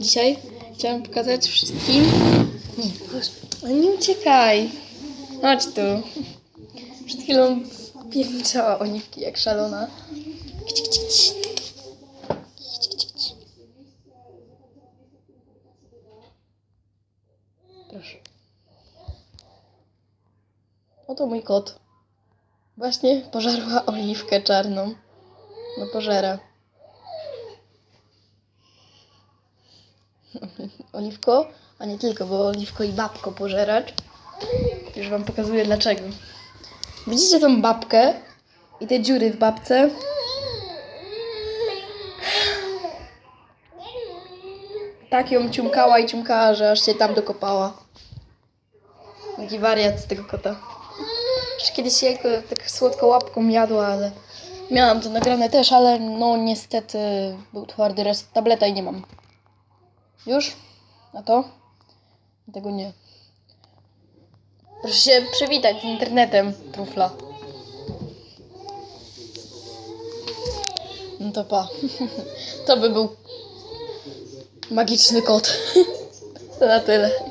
Dzisiaj chciałam pokazać wszystkim. Nie, nie uciekaj. Chodź tu. Przed chwilą pierniczała oliwki jak szalona. Proszę. Oto mój kot. Właśnie pożarła oliwkę czarną. No pożera. Oliwko, a nie tylko, bo oliwko i babko pożeracz. Już wam pokazuję dlaczego. Widzicie tą babkę i te dziury w babce? Tak ją ciumkała i ciumkała, że aż się tam dokopała. Taki wariat z tego kota. Jeszcze kiedyś ja go tak słodko łapką jadła, ale miałam to nagrane też, ale no niestety był twardy rest tableta i nie mam. Już? A to? Tego nie. Proszę się przywitać z internetem, trufla. No to pa. To by był magiczny kot. To na tyle.